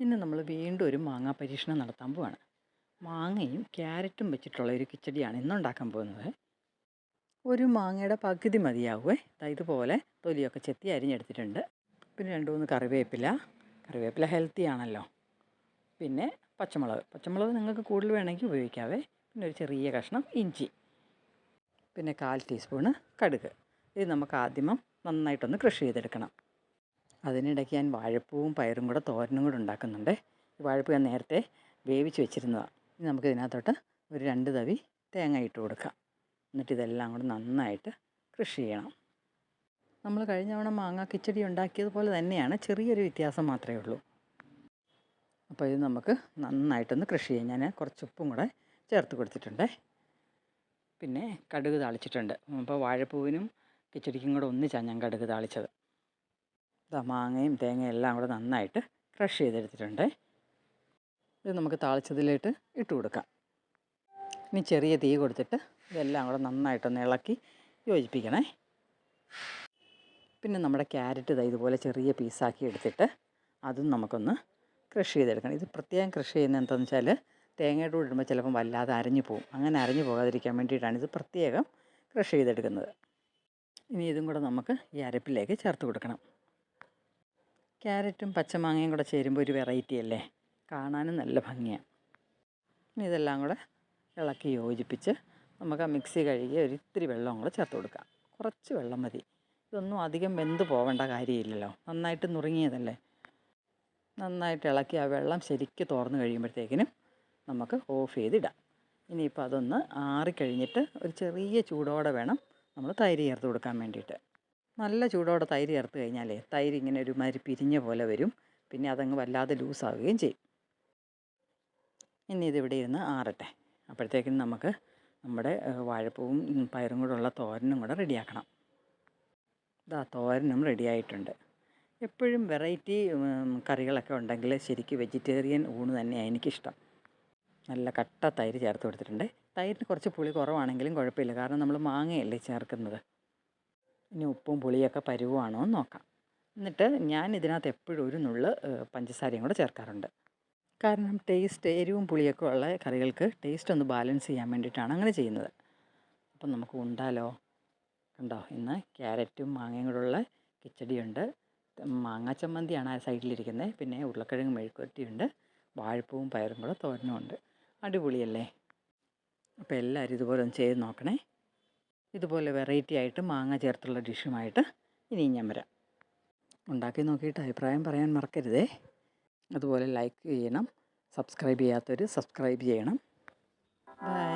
ഇന്ന് നമ്മൾ വീണ്ടും ഒരു മാങ്ങാ പരീക്ഷണം നടത്താൻ പോവാണ്. മാങ്ങയും ക്യാരറ്റും വെച്ചിട്ടുള്ള ഒരു കിച്ചടിയാണ് ഇന്നുണ്ടാക്കാൻ പോകുന്നത്. ഒരു മാങ്ങയുടെ പകുതി മതിയാവുമേ ഇതുപോലെ തൊലിയൊക്കെ ചെത്തി അരിഞ്ഞെടുത്തിട്ടുണ്ട്. പിന്നെ രണ്ട് മൂന്ന് കറിവേപ്പില. കറിവേപ്പില ഹെൽത്തി ആണല്ലോ. പിന്നെ പച്ചമുളക്. പച്ചമുളക് നിങ്ങൾക്ക് കൂടുതൽ വേണമെങ്കിൽ ഉപയോഗിക്കാവേ. പിന്നെ ഒരു ചെറിയ കഷ്ണം ഇഞ്ചി. പിന്നെ കാൽ ടീസ്പൂണ് കടുക്. ഇത് നമുക്ക് ആദ്യമം നന്നായിട്ടൊന്ന് കൃഷി ചെയ്തെടുക്കണം. അതിനിടയ്ക്ക് ഞാൻ വാഴപ്പൂവും പയറും കൂടെ തോരനും കൂടെ ഉണ്ടാക്കുന്നുണ്ട്. വാഴപ്പൂ ഞാൻ നേരത്തെ വേവിച്ച് വെച്ചിരുന്നതാണ് ഇനി നമുക്ക് ഇതിനകത്തോട്ട് ഒരു രണ്ട് തവി തേങ്ങ ഇട്ട് കൊടുക്കാം. എന്നിട്ട് ഇതെല്ലാം കൂടെ നന്നായിട്ട് കൃഷി ചെയ്യണം. നമ്മൾ കഴിഞ്ഞ തവണ മാങ്ങ കിച്ചടി ഉണ്ടാക്കിയതുപോലെ തന്നെയാണ് ചെറിയൊരു വ്യത്യാസം മാത്രമേ ഉള്ളൂ. അപ്പോൾ ഇത് നമുക്ക് നന്നായിട്ടൊന്ന് കൃഷി ചെയ്യാം. ഞാൻ കുറച്ച് ഉപ്പും കൂടെ ചേർത്ത് കൊടുത്തിട്ടുണ്ട്. പിന്നെ കടുക് താളിച്ചിട്ടുണ്ട്. അപ്പോൾ വാഴപ്പൂവിനും കിച്ചടിക്കും കൂടെ ഒന്നിച്ചാണ് ഞാൻ കടുക് താളിച്ചത്. മാങ്ങയും തേങ്ങയും എല്ലാം കൂടെ നന്നായിട്ട് ക്രഷ് ചെയ്തെടുത്തിട്ടുണ്ട്. ഇത് നമുക്ക് താളിച്ചതിലേക്ക് ഇട്ട് കൊടുക്കാം. ഇനി ചെറിയ തീ കൊടുത്തിട്ട് ഇതെല്ലാം കൂടെ നന്നായിട്ടൊന്ന് ഇളക്കി യോജിപ്പിക്കണേ. പിന്നെ നമ്മുടെ ക്യാരറ്റ് ഇതാ ഇതുപോലെ ചെറിയ പീസാക്കി എടുത്തിട്ട് അതും നമുക്കൊന്ന് ക്രഷ് ചെയ്തെടുക്കണം. ഇത് പ്രത്യേകം ക്രഷ് ചെയ്യുന്നത് എന്താണെന്ന് വെച്ചാൽ തേങ്ങയുടെ കൂടെ ഇടുമ്പോൾ ചിലപ്പം വല്ലാതെ അരഞ്ഞു പോകും അങ്ങനെ അരഞ്ഞു പോകാതിരിക്കാൻ വേണ്ടിയിട്ടാണ് ഇത് പ്രത്യേകം ക്രഷ് ചെയ്തെടുക്കുന്നത്. ഇനി ഇതും കൂടെ നമുക്ക് ഈ അരപ്പിലേക്ക് ചേർത്ത് കൊടുക്കണം. ക്യാരറ്റും പച്ചമാങ്ങയും കൂടെ ചേരുമ്പോൾ ഒരു വെറൈറ്റി അല്ലേ? കാണാനും നല്ല ഭംഗിയാണ് ഇനി ഇതെല്ലാം കൂടെ ഇളക്കി യോജിപ്പിച്ച് നമുക്ക് ആ മിക്സി കഴുകി ഒരു ഇത്തിരി വെള്ളം കൂടെ ചേർത്ത് കൊടുക്കാം. കുറച്ച് വെള്ളം മതി. ഇതൊന്നും അധികം വെന്ത് പോവേണ്ട കാര്യമില്ലല്ലോ. നന്നായിട്ട് നുറുങ്ങിയതല്ലേ? നന്നായിട്ട് ഇളക്കി ആ വെള്ളം ശരിക്ക് തുറന്നു കഴിയുമ്പോഴത്തേക്കിനും നമുക്ക് ഓഫ് ചെയ്തിടാം. ഇനിയിപ്പോൾ അതൊന്ന് ആറിക്കഴിഞ്ഞിട്ട് ഒരു ചെറിയ ചൂടോടെ വേണം നമ്മൾ തൈര് ചേർത്ത് കൊടുക്കാൻ വേണ്ടിയിട്ട്. നല്ല ചൂടോടെ തൈര് ചേർത്ത് കഴിഞ്ഞാലേ തൈര് ഇങ്ങനെ ഒരു മാതിരി പിരിഞ്ഞ പോലെ വരും. പിന്നെ അതങ്ങ് വല്ലാതെ ലൂസാവുകയും ചെയ്യും. ഇനി ഇതിവിടെ ഇരുന്ന് ആറട്ടെ. അപ്പോഴത്തേക്കും നമുക്ക് നമ്മുടെ വാഴപ്പവും പയറും കൂടെ ഉള്ള തോരനും കൂടെ റെഡിയാക്കണം. ഇതാ തോരനും റെഡിയായിട്ടുണ്ട് എപ്പോഴും വെറൈറ്റി കറികളൊക്കെ ഉണ്ടെങ്കിൽ ശരിക്കും വെജിറ്റേറിയൻ ഊണ് തന്നെയാണ് എനിക്കിഷ്ടം. നല്ല കട്ട തൈര് ചേർത്ത് കൊടുത്തിട്ടുണ്ട്. തൈരിന് കുറച്ച് പുളി കുറവാണെങ്കിലും കുഴപ്പമില്ല. കാരണം നമ്മൾ മാങ്ങയല്ലേ ചേർക്കുന്നത്. ഇനി ഉപ്പും പുളിയൊക്കെ പരുവാണോ എന്ന് നോക്കാം. എന്നിട്ട് ഞാൻ ഇതിനകത്ത് എപ്പോഴും ഒരു നുള്ള് പഞ്ചസാരയും കൂടെ ചേർക്കാറുണ്ട്. കാരണം ടേസ്റ്റ് എരിവും പുളിയൊക്കെ ഉള്ള കറികൾക്ക് ടേസ്റ്റ് ഒന്ന് ബാലൻസ് ചെയ്യാൻ വേണ്ടിയിട്ടാണ് അങ്ങനെ ചെയ്യുന്നത്. അപ്പം നമുക്ക് ഉണ്ടാലോ കണ്ടോ ഇന്ന് ക്യാരറ്റും മാങ്ങയും കൂടെ ഉള്ള കിച്ചടിയുണ്ട്. മാങ്ങാ ചമ്മന്തിയാണ് ആ സൈഡിലിരിക്കുന്നത് പിന്നെ ഉരുളക്കിഴങ്ങ് മെഴുക്കുവരട്ടിയുണ്ട്. വാഴപ്പവും പയറും കൂടെ തോരനുമുണ്ട് അടിപൊളിയല്ലേ? അപ്പോൾ എല്ലാവരും ഇതുപോലെ ഒന്ന് ചെയ്ത് നോക്കണേ. ഇതുപോലെ വെറൈറ്റി ആയിട്ട് മാങ്ങ ചേർത്തുള്ള ഡിഷുമായിട്ട് ഇനിയും ഞാൻ വരാം. ഉണ്ടാക്കി നോക്കിയിട്ട് അഭിപ്രായം പറയാൻ മറക്കരുതേ. അതുപോലെ ലൈക്ക് ചെയ്യണം. സബ്സ്ക്രൈബ് ചെയ്യാത്തവർ സബ്സ്ക്രൈബ് ചെയ്യണം. ബൈ